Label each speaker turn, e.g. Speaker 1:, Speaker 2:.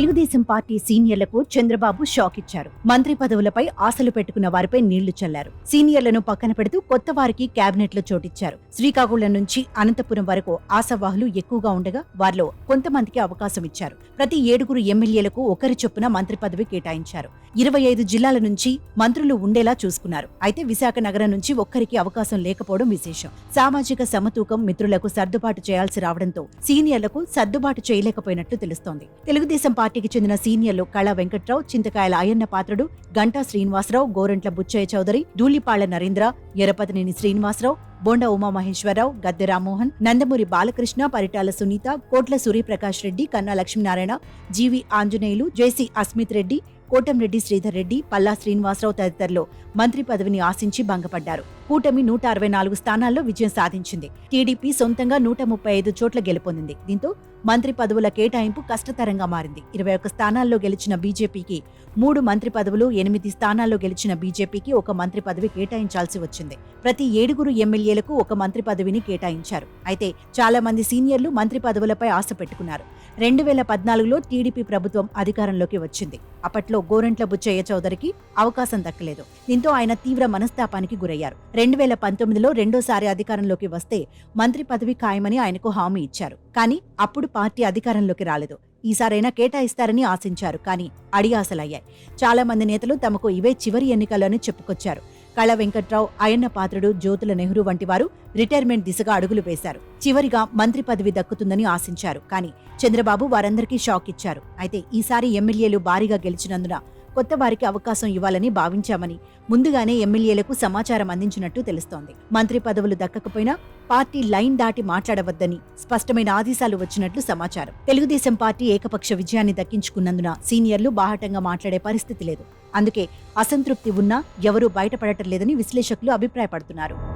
Speaker 1: Telugu Desam party సీనియర్లకు Chandrababu shock ఇచ్చారు. మంత్రి పదవులపై ఆశలు పెట్టుకున్న వారిపై నీళ్ళు చల్లారు. సీనియర్లను పక్కన పెడుతూ కొత్త వారికి కేబినెట్లో చోటిచ్చారు. శ్రీకాకుళం నుంచి అనంతపురం వరకు ఆశావాహులు ఎక్కువగా ఉండగా వారిలో కొంతమందికి అవకాశం ఇచ్చారు. ప్రతి ఏడుగురు ఎమ్మెల్యేలకు ఒకరి చొప్పున మంత్రి పదవి కేటాయించారు. ఇరవై ఐదు జిల్లాల నుంచి మంత్రులు ఉండేలా చూసుకున్నారు. అయితే విశాఖ నగరం నుంచి ఒక్కరికి అవకాశం లేకపోవడం విశేషం. సామాజిక సమతూకం మిత్రులకు సర్దుబాటు చేయాల్సి రావడంతో సీనియర్లకు సర్దుబాటు చేయలేకపోయినట్లు తెలుస్తోంది. తెలుగుదేశం పార్టీ పార్టీకి చెందిన సీనియర్లు కళా వెంకట్రావు చింతకాయల Ayyanna Patrudu Ganta Srinivasarao Gorantla Buchaiah Chowdary Dhulipala Narendra Yarapathineni Srinivasarao బొండ Umamaheswararao Gadde Rammohan Nandamuri Balakrishna Paritala Sunitha Kotla Suryaprakash Reddy Kanna Lakshminarayana G V Anjaneyulu J C Asmith Reddy Kotamreddy Sridhar Reddy Palla Srinivasa Rao తదితరులు మంత్రి పదవిని ఆశించి భంగపడ్డారు. కూటమి నూట అరవై నాలుగు స్థానాల్లో విజయం సాధించింది. టీడీపీ సొంతంగా నూట ముప్పై ఐదు చోట్ల గెలుపొందింది. దీంతో మంత్రి పదవుల కేటాయింపు కష్టతరంగా మారింది. ఇరవై ఒక్క స్థానాల్లో గెలిచిన బీజేపీకి మూడు మంత్రి పదవులు ఎనిమిది స్థానాల్లో గెలిచిన బీజేపీకి ఒక మంత్రి పదవి కేటాయించాల్సి వచ్చింది. ప్రతి ఏడుగురు ఎమ్మెల్యేలకు ఒక మంత్రి పదవిని కేటాయించారు. అయితే చాలా మంది సీనియర్లు మంత్రి పదవులపై ఆశ పెట్టుకున్నారు. రెండు వేల పద్నాలుగులో టీడీపీ ప్రభుత్వం అధికారంలోకి వచ్చింది. అప్పట్లో గోరంట్ల బుచ్చయ్య చౌదరికి అవకాశం దక్కలేదు. దీంతో ఆయన తీవ్ర మనస్తాపానికి గురయ్యారు. రెండు వేల పంతొమ్మిదిలో రెండోసారి అధికారంలోకి వస్తే మంత్రి పదవి ఖాయమని ఆయనకు హామీ ఇచ్చారు. కానీ అప్పుడు పార్టీ అధికారంలోకి రాలేదు. ఈసారైనా కేటాయిస్తారని ఆశించారు కానీ అడియాసలయ్యాయి చాలా మంది నేతలు తమకు ఇవే చివరి ఎన్నికలని చెప్పుకొచ్చారు. కళ వెంకట్రావు అయన్న పాత్రుడు జ్యోతుల నెహ్రూ వంటి వారు రిటైర్మెంట్ దిశగా అడుగులు వేశారు. చివరిగా మంత్రి పదవి దక్కుతుందని ఆశించారు కానీ చంద్రబాబు వారందరికీ షాక్ ఇచ్చారు. అయితే ఈసారి ఎమ్మెల్యేలు భారీగా గెలిచినందున కొత్త వారికి అవకాశం ఇవ్వాలని భావించామని ముందుగానే ఎమ్మెల్యేలకు సమాచారం అందించినట్టు తెలుస్తోంది. మంత్రి పదవులు దక్కకపోయినా పార్టీ లైన్ దాటి మాట్లాడవద్దని స్పష్టమైన ఆదేశాలు వచ్చినట్లు సమాచారం. తెలుగుదేశం పార్టీ ఏకపక్ష విజయాన్ని దక్కించుకున్నందున సీనియర్లు బాహటంగా మాట్లాడే పరిస్థితి లేదు. అందుకే అసంతృప్తి ఉన్నా ఎవరూ బయటపడటం లేదని విశ్లేషకులు అభిప్రాయపడుతున్నారు.